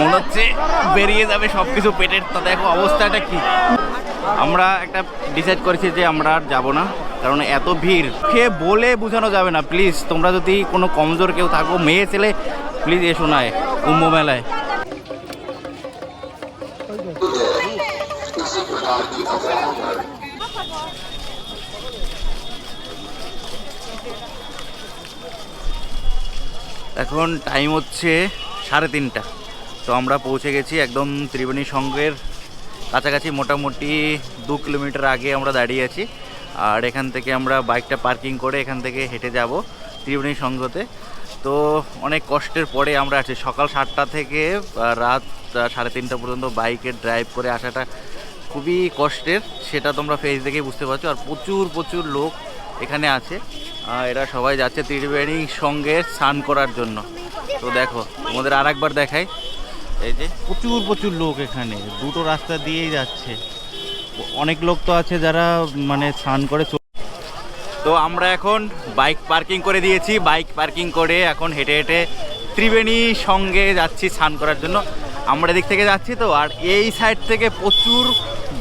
মনে হচ্ছে বেরিয়ে যাবে সব কিছু পেটের, তো দেখো অবস্থাটা কি? আমরা একটা ডিসাইড করেছি যে আমরা আর যাব না, কারণ এত ভিড়। খেয়ে বলে বোঝানো যাবে না প্লিজ তোমরা যদি কোনো কমজোর কেউ থাকো, মেয়ে ছেলে প্লিজ এসো না কুম্ভ মেলায়। এখন টাইম হচ্ছে সাড়ে তিনটা। তো আমরা পৌঁছে গেছি একদম ত্রিবেণী সঙ্গের কাছাকাছি, মোটামুটি দু কিলোমিটার আগে আমরা দাঁড়িয়ে আছি। আর এখান থেকে আমরা বাইকটা পার্কিং করে এখান থেকে হেঁটে যাব ত্রিবেণী সঙ্গতে তো অনেক কষ্টের পরে আমরা আছি। সকাল সাতটা থেকে রাত সাড়ে তিনটা পর্যন্ত বাইকে ড্রাইভ করে আসাটা খুবই কষ্টের, সেটা তোমরা ফেস দেখেই বুঝতে পারছ। আর প্রচুর প্রচুর লোক এখানে আছে। এরা সবাই যাচ্ছে ত্রিবেণী সঙ্গে স্নান করার জন্য। তো দেখো, তোমাদের আর একবার দেখাই। এই যে প্রচুর প্রচুর লোক এখানে। দুটো রাস্তা দিয়েই যাচ্ছে। অনেক লোক তো আছে যারা মানে স্নান করে তো আমরা এখন বাইক পার্কিং করে দিয়েছি। বাইক পার্কিং করে এখন হেঁটে হেঁটে ত্রিবেণী সঙ্গে যাচ্ছি স্নান করার জন্য। আমরা এদিক থেকে যাচ্ছি তো, আর এই সাইড থেকে প্রচুর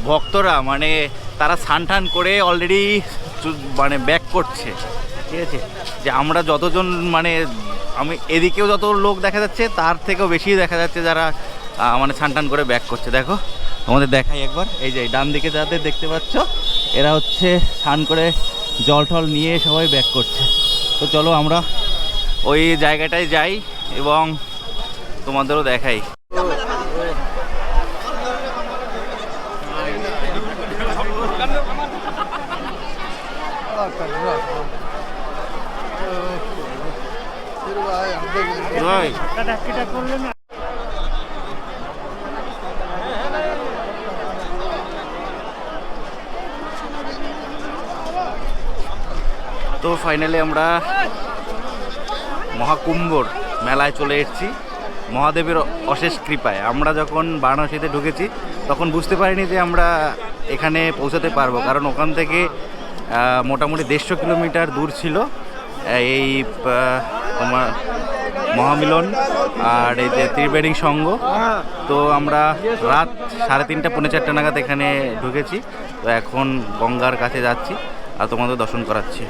ভক্তরা মানে তারা স্নান টান করে অলরেডি মানে ব্যাক করছে। ঠিক আছে যে আমরা যতজন মানে আমি এদিকেও যত লোক দেখা যাচ্ছে, তার থেকেও বেশি দেখা যাচ্ছে যারা মানে স্নান টান করে ব্যাক করছে। দেখো আমাদের দেখাই একবার। এই যে ডান দিকে যাদের দেখতে পাচ্ছ, এরা হচ্ছে স্নান করে জল টল নিয়ে সবাই ব্যাক করছে। তো চলো আমরা ওই জায়গাটায় যাই এবং তোমাদেরও দেখাই। তো ফাইনালি আমরা মহাকুম্ভর মেলায় চলে এসেছি। মহাদেবের অশেষ কৃপায়। আমরা যখন বারাণসীতে ঢুকেছি, তখন বুঝতে পারিনি যে আমরা এখানে পৌঁছাতে পারব। কারণ ওখান থেকে মোটামুটি দেড়শো কিলোমিটার দূর ছিল। এই তোমার মহামিলন আর এই যে ত্রিবেণী সঙ্গ তো আমরা রাত সাড়ে তিনটা, পৌনে চারটে নাগাদ এখানে ঢুকেছি। তো এখন গঙ্গার কাছে যাচ্ছি আর তোমাদের দর্শন করাচ্ছি।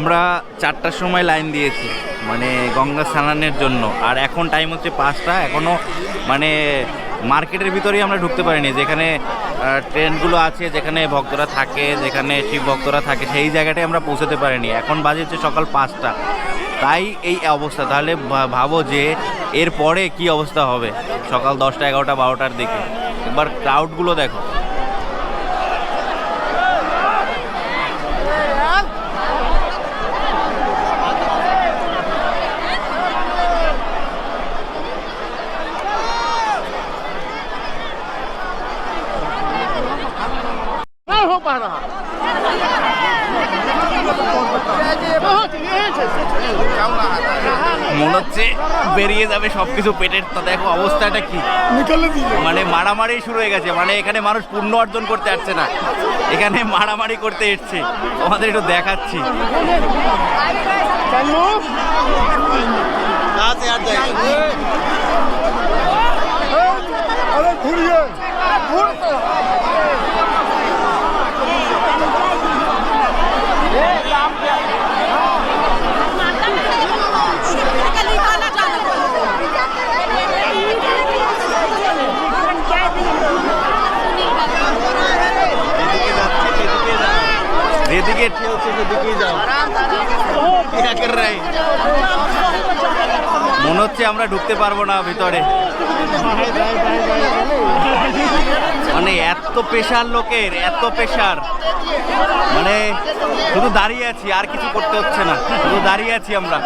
আমরা চারটার সময় লাইন দিয়েছি মানে গঙ্গা স্নানের জন্য। আর এখন টাইম হচ্ছে পাঁচটা এখনও মানে মার্কেটের ভিতরেই আমরা ঢুকতে পারিনি। যেখানে ট্রেনগুলো আছে, যেখানে ভক্তরা থাকে, যেখানে শিব ভক্তরা থাকে, সেই জায়গাটায় আমরা পৌঁছাতে পারিনি। এখন বাজে হচ্ছে সকাল পাঁচটা। তাই এই অবস্থা। তাহলে ভাবো যে এর পরে কি অবস্থা হবে সকাল দশটা, এগারোটা, বারোটার দিকে। একবার ক্রাউডগুলো দেখো। মনে হচ্ছে বেরিয়ে যাবে সবকিছু পেটের তা দেখো অবস্থাটা কি? মানে মারামারি শুরু হয়ে গেছে মানে এখানে মানুষ পূর্ণ অর্জন করতে আসছে না। এখানে মারামারি করতে এসছে। আমাদের একটু দেখাচ্ছি। ঘুরিয়ে। মনে হচ্ছে আমরা ঢুকতে পারব না ভিতরে। মানে এত পেশার লোকের, এত পেশার মানে শুধু দাঁড়িয়ে আছি, আর কিছু করতে হচ্ছে না। শুধু দাঁড়িয়ে আছি আমরা।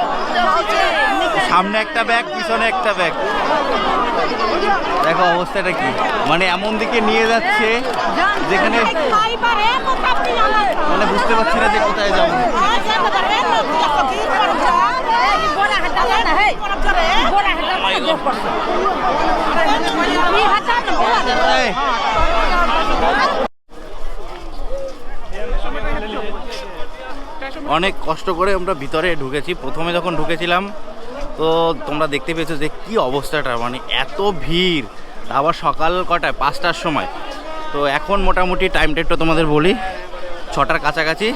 সামনে একটা ব্যাগ পিছনে একটা ব্যাগ দেখো অবস্থাটা কি? মানে এমন দিকে নিয়ে যাচ্ছে যেখানে মানে বুঝতে পারছি না যে কোথায় যাব। অনেক কষ্ট করে আমরা ভিতরে ঢুকেছি। প্রথমে যখন ঢুকেছিলাম, তো তোমরা দেখতে পেয়েছ যে কি অবস্থাটা মানে এত ভিড়। আবার সকাল কটায়? পাঁচটার সময়। তো এখন মোটামুটি টাইমটা একটু তোমাদের বলি। ছটার কাছাকাছি।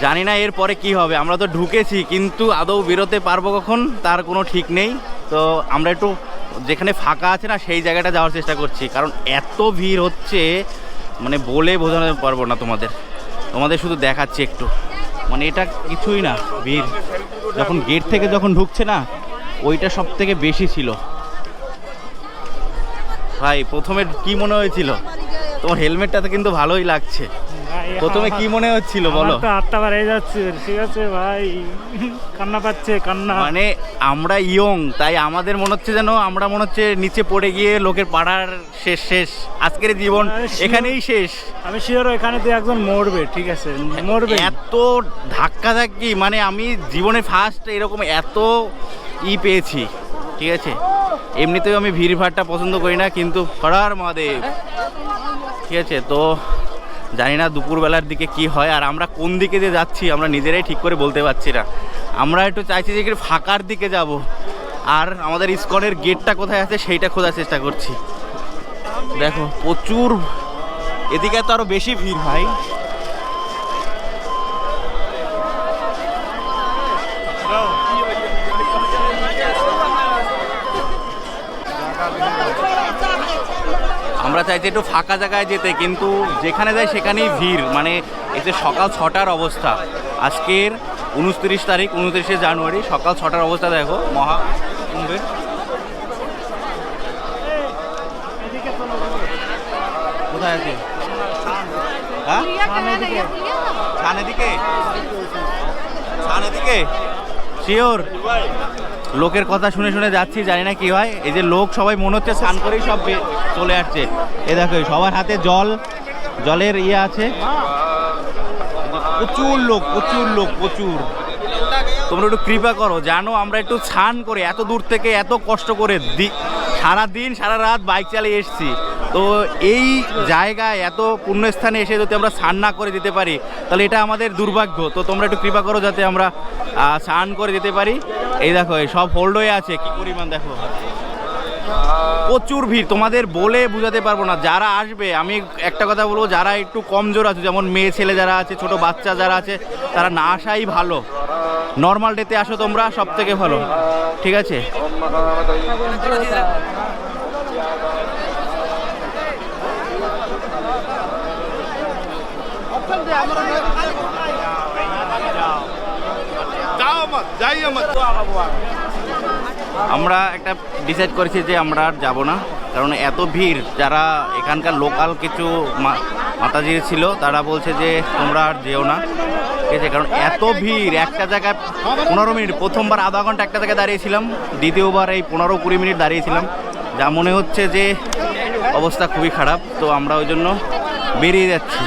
জানি না এরপরে কি হবে। আমরা তো ঢুকেছি, কিন্তু আদৌ বেরোতে পারব কখন? তার কোনো ঠিক নেই। তো আমরা একটু যেখানে ফাঁকা আছে না, সেই জায়গাটা যাওয়ার চেষ্টা করছি। কারণ এত ভিড় হচ্ছে মানে বলে বোঝানো পারব না তোমাদের। তোমাদের শুধু দেখাচ্ছি একটু। মানে এটা কিছুই না, ভিড়। যখন গেট থেকে যখন ঢুকছে না, ওইটা সব থেকে বেশি ছিল। ভাই প্রথমে কি মনে হয়েছিল? তোমার হেলমেটটা তো কিন্তু ভালোই লাগছে। প্রথমে কি মনে হচ্ছিল বলো? আটটা বার হয়ে যাচ্ছে ঠিক আছে ভাই। কান্না পাচ্ছে কান্না। মানে আমরা ইয়ং তাই আমাদের মনে হচ্ছে যেন আমরা মনে হচ্ছে নিচে পড়ে গিয়ে লোকের পাড়ার শেষ শেষ। আজকের জীবন এখানেই শেষ। আমি শিওর এখানে তো একজন মরবে ঠিক আছে মরবে এত ধাক্কা ধাক্কি মানে আমি জীবনে ফার্স্ট এরকম এত ই পেয়েছি। ঠিক আছে? এমনিতেও আমি ভিড় ভাড়টা পছন্দ করি না, কিন্তু হরার মহাদেব। ঠিক আছে, তো জানি না দুপুরবেলার দিকে কি হয়, আর আমরা কোন দিকে যে যাচ্ছি আমরা নিজেরাই ঠিক করে বলতে পারছি না। আমরা একটু চাইছি যে একটু ফাঁকার দিকে যাব, আর আমাদের ইস্কনের গেটটা কোথায় আছে সেইটা খোঁজার চেষ্টা করছি। দেখো, প্রচুর, এদিকে তো আরও বেশি ভিড় ভাই। আমরা চাইছি একটু ফাঁকা জায়গায় যেতে, কিন্তু যেখানে যাই সেখানেই ভিড়। মানে যে সকাল ছটার অবস্থা, আজকের উনত্রিশ তারিখ, উনত্রিশে জানুয়ারি, সকাল ছটার অবস্থা দেখো, মহা কুম্ভের কোথায় আছে হ্যাঁ? শিওর? লোকের কথা শুনে শুনে যাচ্ছি, জানি না কি হয়। এই যে লোক সবাই মনে হচ্ছে স্নান করেই সব চলে আসছে। এ দেখো, সবার হাতে জল, জলের ইয়ে আছে। প্রচুর লোক প্রচুর লোক, প্রচুর। তোমরা একটু কৃপা করো, জানো আমরা একটু স্নান করে এত দূর থেকে এত কষ্ট করে সারা দিন সারা রাত বাইক চালিয়ে এসেছি। তো এই জায়গায় এত পুণ্যস্থানে এসে যদি আমরা স্নান না করে যেতে পারি, তাহলে এটা আমাদের দুর্ভাগ্য। তো তোমরা একটু কৃপা করো যাতে আমরা স্নান করে যেতে পারি। এই দেখো সব হোল্ড হয়ে আছে। কি পরিমাণ দেখো। প্রচুর ভিড় তোমাদের বলে বোঝাতে পারব না যারা আসবে আমি একটা কথা বলব যারা একটু কমজোর আছে যেমন মেয়ে ছেলে যারা আছে ছোট বাচ্চা যারা আছে তারা না আসাই ভালো নর্মাল ডেতে আসো তোমরা সব থেকে ভালো ঠিক আছে যাই আমার আমরা একটা ডিসাইড করেছি যে আমরা আর যাব না, কারণ এত ভিড়, যারা এখানকার লোকাল কিছু মাতাজি ছিল, তারা বলছে যে তোমরা আর যেও না। ঠিক আছে, কারণ এত ভিড়, একটা জায়গায় পনেরো মিনিট, প্রথমবার আধা ঘণ্টা একটা জায়গায় দাঁড়িয়েছিলাম, দ্বিতীয়বার এই পনেরো কুড়ি মিনিট দাঁড়িয়েছিলাম। যা মনে হচ্ছে যে অবস্থা খুবই খারাপ, তো আমরা ওই জন্য বেরিয়ে যাচ্ছি।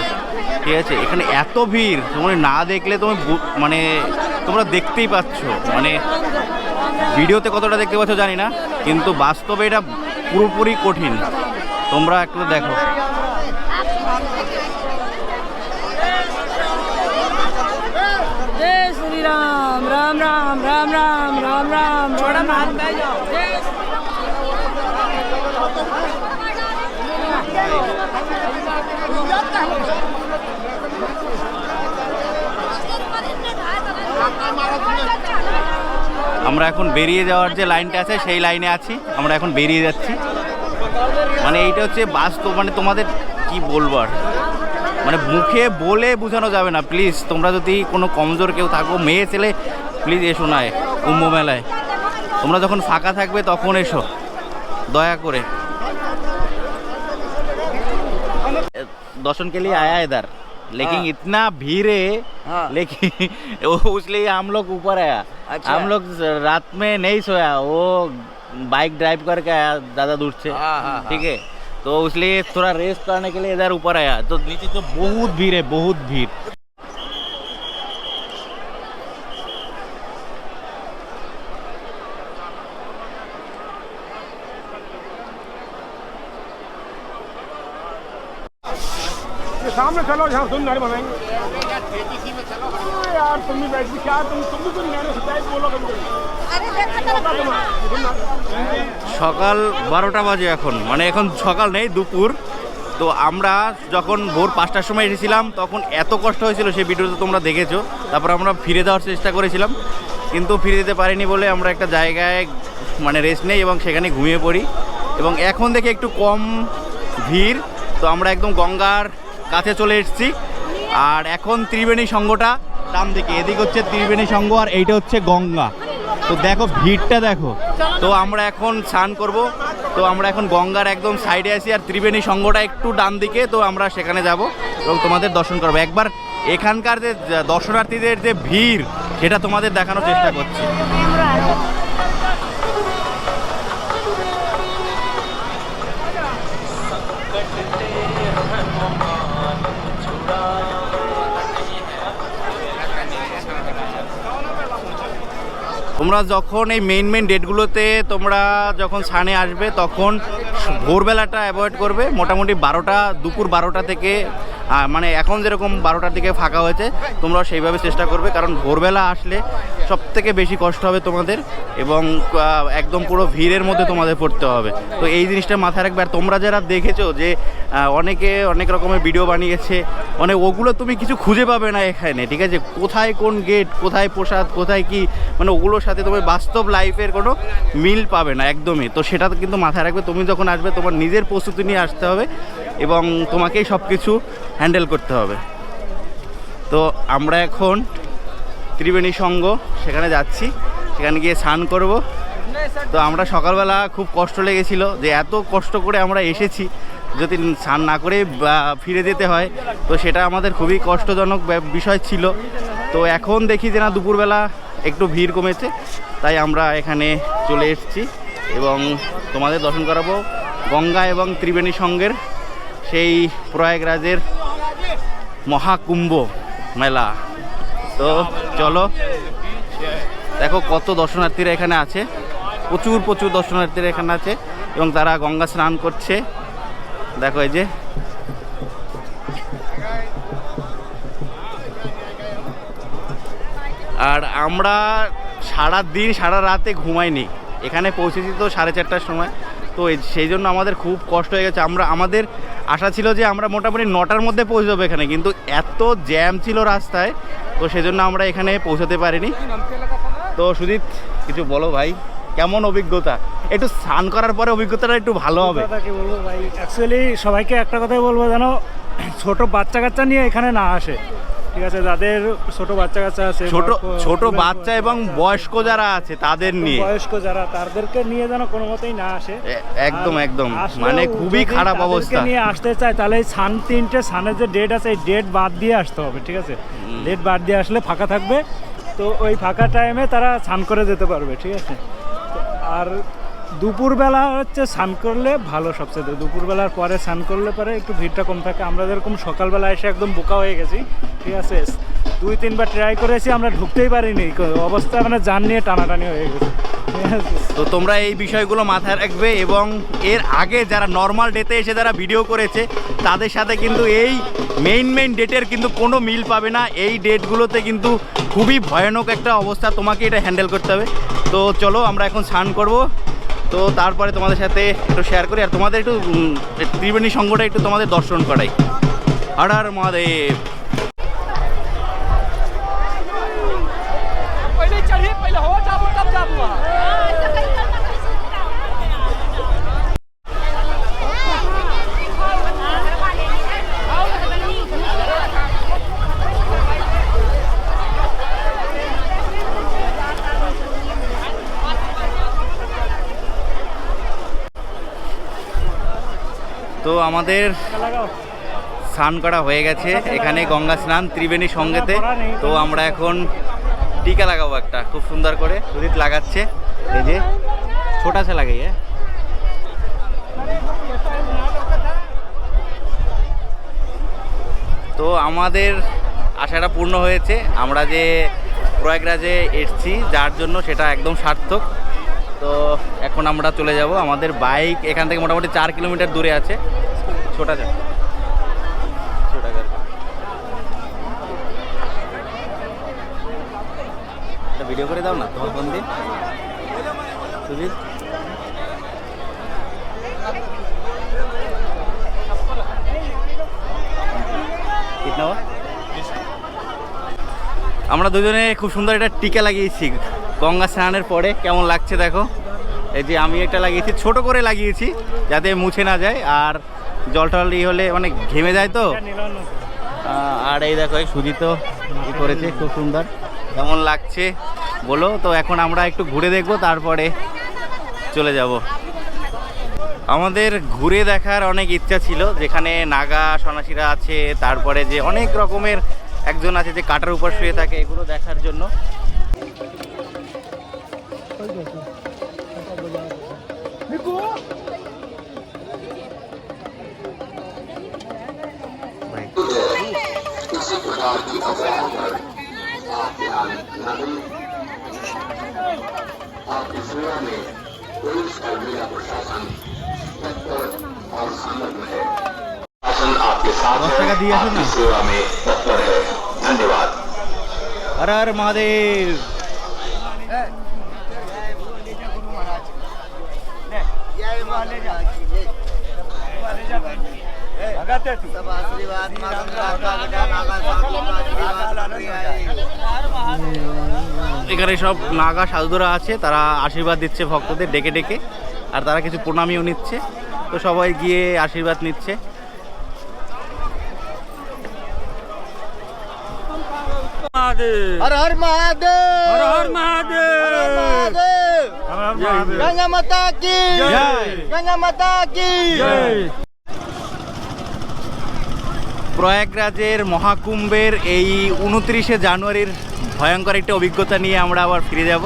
ঠিক আছে, এখানে এত ভিড় তোমরা না দেখলে তুমি মানে তোমরা দেখতেই পাচ্ছ মানে ভিডিওতে কতটা দেখতে পাচ্ছ জানি না কিন্তু বাস্তবে এটা পুরোপুরি কঠিন। তোমরা একটু দেখো। রাম রাম রাম রাম রাম রাম রাম রাম। রাম রাম আমরা এখন বেরিয়ে যাওয়ার যে লাইনটা আছে, সেই লাইনে আছি। আমরা এখন বেরিয়ে যাচ্ছি। মানে এইটা হচ্ছে বাস্তব মানে তোমাদের কি বলব আর? মানে মুখে বলে বোঝানো যাবে না প্লিজ তোমরা যদি কোনো কমজোর কেউ থাকো, মেয়ে ছেলে প্লিজ এসো না কুম্ভ মেলায়। তোমরা যখন ফাঁকা থাকবে, তখন এসো। দয়া করে। দর্শন কেলি আয়া এদার लेकिन हाँ। इतना भीड़ है हाँ। लेकिन उस लिए हम लोग ऊपर आया अच्छा। हम लोग रात में नहीं सोया वो बाइक ड्राइव करके आया ज़्यादा दूर से हाँ, हाँ, ठीक है तो इसलिए थोड़ा रेस्ट करने के लिए इधर ऊपर आया तो नीचे तो बहुत भीड़ है बहुत भीड़ चलो जहाँ सुंदर बनेंगे अरे यार तुम भी बैठ भी क्या तुम तुम भी कुछ मैंने सच्चाई बोलो कभी সকাল বারোটা বাজে এখন মানে এখন সকাল নেই দুপুর তো আমরা যখন ভোর পাঁচটার সময় এসেছিলাম তখন এত কষ্ট হয়েছিল সেই ভিডিওতে তোমরা দেখেছো তারপর আমরা ফিরে দেওয়ার চেষ্টা করেছিলাম কিন্তু ফিরে দিতে পারিনি বলে আমরা একটা জায়গায় মানে রেস্ট নেই এবং সেখানে ঘুমিয়ে পড়ি এবং এখন দেখে একটু কম ভিড় তো আমরা একদম গঙ্গার কাছে চলে এসেছি। আর এখন ত্রিবেণী সঙ্গটা ডান দিকে। এদিক হচ্ছে ত্রিবেণী সঙ্গ আর এইটা হচ্ছে গঙ্গা। তো দেখো, ভিড়টা দেখো। তো আমরা এখন স্নান করব। তো আমরা এখন গঙ্গার একদম সাইডে আছি আর ত্রিবেণী সঙ্গটা একটু ডান দিকে। তো আমরা সেখানে যাব এবং তোমাদের দর্শন করব। একবার এখানকার যে দর্শনার্থীদের যে ভিড়, সেটা তোমাদের দেখানোর চেষ্টা করছি। তোমরা যখন এই মেইন মেইন ডেটগুলোতে তোমরা যখন সানে আসবে, তখন ভোরবেলাটা অ্যাভয়েড করবে। মোটামুটি বারোটা, দুপুর বারোটা থেকে মানে এখন যেরকম বারোটার দিকে ফাঁকা হয়েছে, তোমরাও সেইভাবে চেষ্টা করবে, কারণ ভোরবেলা আসলে সব থেকে বেশি কষ্ট হবে তোমাদের এবং একদম পুরো ভিড়ের মধ্যে তোমাদের পড়তে হবে। তো এই জিনিসটা মাথায় রাখবে। আর তোমরা যারা দেখেছ যে অনেকে অনেক রকমের ভিডিও বানিয়েছে মানে ওগুলো তুমি কিছু খুঁজে পাবে না এখানে, ঠিক আছে? কোথায় কোন গেট কোথায় প্রসাদ, কোথায় কি মানে ওগুলোর সাথে তোমার বাস্তব লাইফের কোনো মিল পাবে না, একদমই। তো সেটা কিন্তু মাথায় রাখবে। তুমি যখন আসবে, তোমার নিজের প্রস্তুতি নিয়ে আসতে হবে এবং তোমাকেই সব কিছু হ্যান্ডেল করতে হবে। তো আমরা এখন ত্রিবেণী সঙ্গ সেখানে যাচ্ছি। সেখানে গিয়ে স্নান করব। তো আমরা সকালবেলা খুব কষ্ট লেগেছিল যে এত কষ্ট করে আমরা এসেছি। যদি স্নান না করে ফিরে যেতে হয়, তো সেটা আমাদের খুবই কষ্টজনক বিষয় ছিল। তো এখন দেখি যে না দুপুরবেলা একটু ভিড় কমেছে, তাই আমরা এখানে চলে এসেছি এবং তোমাদের দর্শন করাবো গঙ্গা এবং ত্রিবেণী সঙ্গের সেই প্রয়াগরাজের মহাকুম্ভ মেলা। তো চলো, দেখো কত দর্শনার্থীরা এখানে আছে। প্রচুর প্রচুর দর্শনার্থীরা এখানে আছে এবং তারা গঙ্গা স্নান করছে। দেখো এই যে। আর আমরা সারা দিন, সারা রাতে ঘুমাইনি। এখানে পৌঁছেছি তো সাড়ে চারটার সময়। তো সেই জন্য আমাদের খুব কষ্ট হয়ে গেছে। আমরা, আমাদের আশা ছিল যে আমরা মোটামুটি নটার মধ্যে পৌঁছে যাব এখানে, কিন্তু এত জ্যাম ছিল রাস্তায়, তো সেজন্য আমরা এখানে পৌঁছাতে পারিনি। তো সুদীপ কিছু বলো ভাই, কেমন অভিজ্ঞতা? একটু স্নান করার পরে অভিজ্ঞতাটা একটু ভালো হবে। অ্যাকচুয়ালি সবাইকে একটা কথাই বলব, যেন ছোট বাচ্চা কাচ্চা নিয়ে এখানে না আসে। ঠিক আছে যাদের ছোট বাচ্চা কাচ্চা আছে ছোট ছোট বাচ্চা এবং বয়স্ক যারা আছে তাদের নিয়ে। বয়স্ক যারা তাদেরকে নিয়ে যেন কোনো মতেই না আসে। একদম, একদম। মানে খুবই খারাপ অবস্থা। নিয়ে আসতে চায় তাহলে সান তিনটে সানের যে ডেট আছে এই ডেট বাদ দিয়ে আসতে হবে ঠিক আছে? ডেট বাদ দিয়ে আসলে ফাঁকা থাকবে। তো ওই ফাঁকা টাইমে তারা স্নান করে যেতে পারবে ঠিক আছে? আর দুপুরবেলা হচ্ছে স্নান করলে ভালো সবচেয়ে। দুপুরবেলার পরে স্নান করলে পরে একটু ভিড়টা কম থাকে। আমরা যেরকম সকালবেলা এসে একদম বোকা হয়ে গেছি, ঠিক আছে? দুই, তিনবার ট্রাই করেছি, আমরা ঢুকতেই পারিনি। অবস্থা মানে যান নিয়ে টানাটানি হয়ে গেছে তো তোমরা এই বিষয়গুলো মাথায় রাখবে এবং এর আগে যারা নর্মাল ডেতে এসে যারা ভিডিও করেছে, তাদের সাথে কিন্তু এই মেইন মেইন ডেটের কিন্তু কোনো মিল পাবে না। এই ডেটগুলোতে কিন্তু খুবই ভয়ানক একটা অবস্থা তোমাকে এটা হ্যান্ডেল করতে হবে। তো চলো আমরা এখন স্নান করব। তো তারপরে তোমাদের সাথে একটু শেয়ার করি আর তোমাদের একটু উম, ত্রিবেণী সঙ্গটা একটু তোমাদের দর্শন করাই হর হর মহাদেব पहले चढ़िए पहले हो जाबो तब जाबो আমাদের স্নান করা হয়ে গেছে। এখানে গঙ্গা স্নান, ত্রিবেণী সঙ্গেতে। তো আমরা এখন টিকা লাগাবো একটা, খুব সুন্দর করে। সুদীপ লাগাচ্ছে। এই যে, ছোটা সে লাগাই তো আমাদের আশাটা পূর্ণ হয়েছে। আমরা যে প্রয়াগরাজে এসছি, যার জন্য সেটা একদম সার্থক। তো এখন আমরা চলে যাব আমাদের বাইক, এখান থেকে মোটামুটি চার কিলোমিটার দূরে আছে। ছোটা যা ছোটা যা একটা ভিডিও করে দাও না, তোমার ফোন আমরা দুজনে খুব সুন্দর একটা টিকা লাগিয়েছি। গঙ্গা স্নানের পরে কেমন লাগছে দেখো? এই যে আমি একটা লাগিয়েছি, ছোট করে লাগিয়েছি যাতে মুছে না যায়, আর জল টল ই হলে অনেক ঘেমে যায় তো? আর এই দেখো সুজিত ই করেছে, খুব সুন্দর। কেমন লাগছে বলো? তো এখন আমরা একটু ঘুরে দেখব, তারপরে চলে যাব। আমাদের ঘুরে দেখার অনেক ইচ্ছা ছিল, যেখানে নাগা সন্ন্যাসীরা আছে, তারপরে যে অনেক রকমের একজন আছে যে কাটার উপর শুয়ে থাকে, এগুলো দেখার জন্য। आपकी सेवा में पुलिस और जिला प्रशासन तत्पर और संलग्न है शासन आपके साथ है आपकी सेवा में तत्पर है धन्यवाद हर हर महादेव जय वाले जा এখানে সব নাগা সাধুরা আছে তারা আশীর্বাদ দিচ্ছে ভক্তদের ডেকে ডেকে আর তারা কিছু প্রণামীও নিচ্ছে। তো সবাই গিয়ে আশীর্বাদ নিচ্ছে। গঙ্গা মাতা কি গঙ্গা মাতা কি প্রয়াগরাজের মহাকুম্ভের এই উনত্রিশে জানুয়ারির ভয়ঙ্কর একটা অভিজ্ঞতা নিয়ে আমরা আবার ফিরে যাব।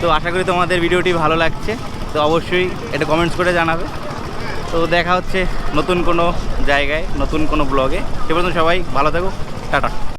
তো আশা করি তোমাদের ভিডিওটি ভালো লাগছে। তো অবশ্যই এটা কমেন্টস করে জানাবে। তো দেখা হচ্ছে নতুন কোনো জায়গায়, নতুন কোনো ব্লগে সে পর্যন্ত সবাই ভালো থাকো টাটা।